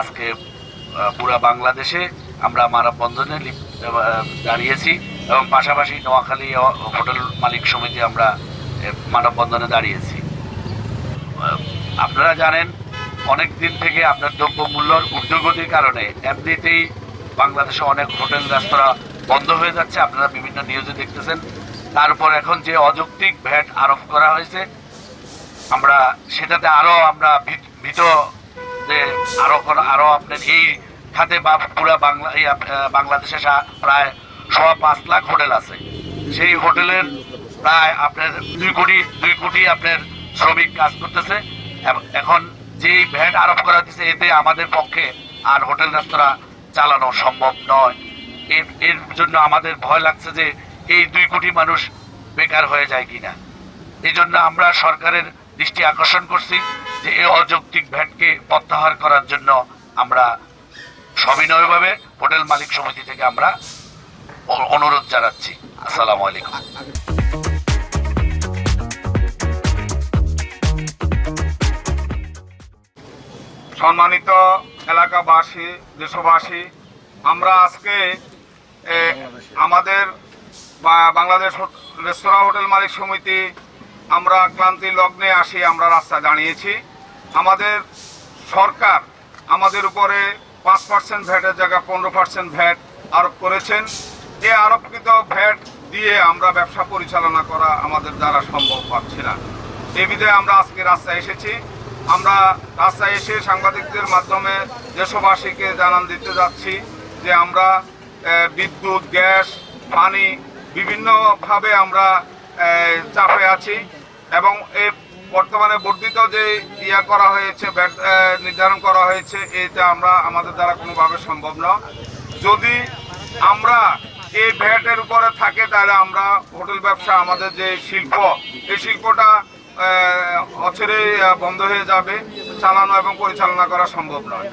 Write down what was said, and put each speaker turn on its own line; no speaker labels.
আজকে পুরা বাংলাদেশে আমরা মানববন্ধনে দাঁড়িয়েছি এবং পাশাপাশি নোয়াখালী হোটেল মালিক সমিতি আমরা মানববন্ধনে দাঁড়িয়েছি। আপনারা জানেন, অনেক দিন থেকে আপনার দ্রব্যমূল্যর ঊর্ধ্বগতির কারণে এমনিতেই বাংলাদেশে অনেক হোটেল, রেস্তোরাঁ বন্ধ হয়ে যাচ্ছে। আপনারা বিভিন্ন নিউজে দেখতেছেন। তারপর এখন যে অযৌক্তিক ভ্যাট আরোপ করা হয়েছে আমরা সেটাতে আরও আমরা ভীত- যে আরও আরও আপনার এই খাতে বা পুরা বাংলা এই বাংলাদেশে প্রায় সোয়া পাঁচ লাখ হোটেল আছে। সেই হোটেলের প্রায় আপনার দুই কোটি দুই কোটি আপনার শ্রমিক কাজ করতেছে। এখন যেই ভ্যাট আরোপ করা হচ্ছে এতে আমাদের পক্ষে আর হোটেল রেস্তোরাঁ চালানো সম্ভব নয়। এর এর জন্য আমাদের ভয় লাগছে যে এই দুই কোটি মানুষ বেকার হয়ে যায় কিনা। এই জন্য আমরা সরকারের দৃষ্টি আকর্ষণ করছি যে এই অযৌক্তিক ভ্যাটকে প্রত্যাহার করার জন্য আমরা সবিনয়ভাবে হোটেল মালিক সমিতি থেকে আমরা অনুরোধ জানাচ্ছি। আসসালামু আলাইকুম।
সম্মানিত এলাকাবাসী, দেশবাসী, আমরা আজকে আমাদের বাংলাদেশ রেস্তোরাঁ হোটেল মালিক সমিতি আমরা ক্লান্তি লগ্নে আসি, আমরা রাস্তায় দাঁড়িয়েছি। আমাদের সরকার আমাদের উপরে পাঁচ পার্সেন্ট ভ্যাটের জায়গায় পনেরো পার্সেন্ট ভ্যাট আরোপ করেছেন। এ আরোপকৃত ভ্যাট দিয়ে আমরা ব্যবসা পরিচালনা করা আমাদের দ্বারা সম্ভব পাচ্ছি না। বিধে আমরা আজকে রাস্তায় এসেছি। আমরা রাস্তায় এসে সাংবাদিকদের মাধ্যমে দেশবাসীকে জানান দিতে যাচ্ছি যে আমরা বিদ্যুৎ, গ্যাস, পানি, বিভিন্নভাবে আমরা চাপে আছি। এবং এই বর্তমানে বর্ধিত যে ইয়া করা হয়েছে ব্যাট নির্ধারণ করা হয়েছে এটা আমরা আমাদের দ্বারা কোনোভাবে সম্ভব না। যদি আমরা এই ভ্যাটের উপরে থাকে তাহলে আমরা হোটেল ব্যবসা আমাদের যে শিল্প এই শিল্পটা আহ, বন্ধ হয়ে যাবে চালানো এবং পরিচালনা করা সম্ভব নয়।